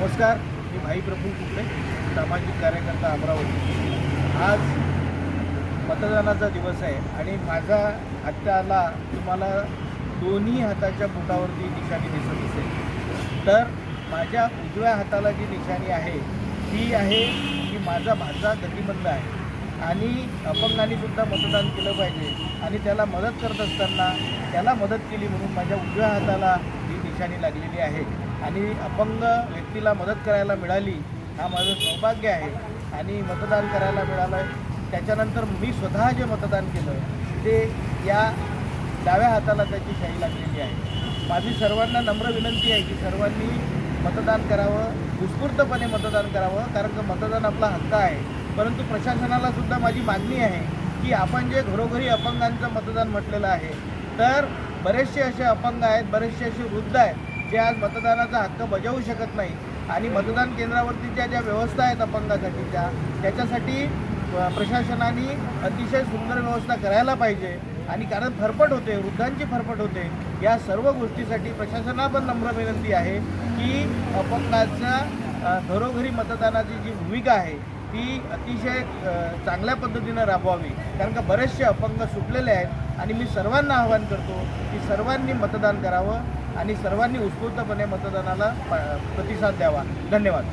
नमस्कार मी भाई प्रफुल कुकडे सामाजिक कार्यकर्ता अमरावती. आज मतदानाचा दिवस आहे आणि माझा हत्याला तुम्हाला दोन्ही हाताच्या बोटावरती निशाणी दिसत असेल. तर माझ्या उजव्या हाताला जी निशाणी आहे ती आहे की माझा भाचा गतिमंद आहे. आणि अपंगांनी सुद्धा मतदान केलं पाहिजे आणि त्याला मदत करत असताना त्याला मदत केली म्हणून माझ्या उजव्या हाताला ही निशाणी लागलेली आहे. आणि अपंग व्यक्तीला मदत करायला मिळाली हा माझं सौभाग्य आहे. आणि मतदान करायला मिळालं त्याच्यानंतर मी स्वतः जे मतदान केलं ते या डाव्या हाताला त्याची शाही लागलेली आहे. माझी सर्वांना नम्र विनंती आहे की सर्वांनी मतदान करावं उत्स्फूर्तपणे मतदान करावं कारण का मतदान आपला हक्क आहे. परंतु प्रशासनाला सुद्धा माझी मागणी आहे की आपण जे घरोघरी अपंगांचं मतदान म्हटलेलं आहे तर बरेचसे असे अपंग आहेत बरेचसे असे वृद्ध आहेत जे आज मतदानाचा हक्क बजावू शकत नाही आणि मतदान केंद्रावरतीच्या ज्या व्यवस्था आहेत अपंगासाठीच्या त्याच्यासाठी प्रशासनाने अतिशय सुंदर व्यवस्था करायला पाहिजे. आणि कारण फरफट होते वृद्धांची फरफट होते. या सर्व गोष्टीसाठी प्रशासनाला पण नम्र विनंती आहे की अपंगाच्या घरोघरी मतदानाची जी भूमिका आहे ती अतिशय चांगल्या पद्धतीनं राबवावी. कारण का बरेचसे अपंग सुटलेले आहेत आणि मी सर्वांना आवाहन करतो की सर्वांनी मतदान करावं आणि सर्वांनी उत्स्फूर्तपणे मतदानाला प- प्रतिसाद द्यावा. धन्यवाद.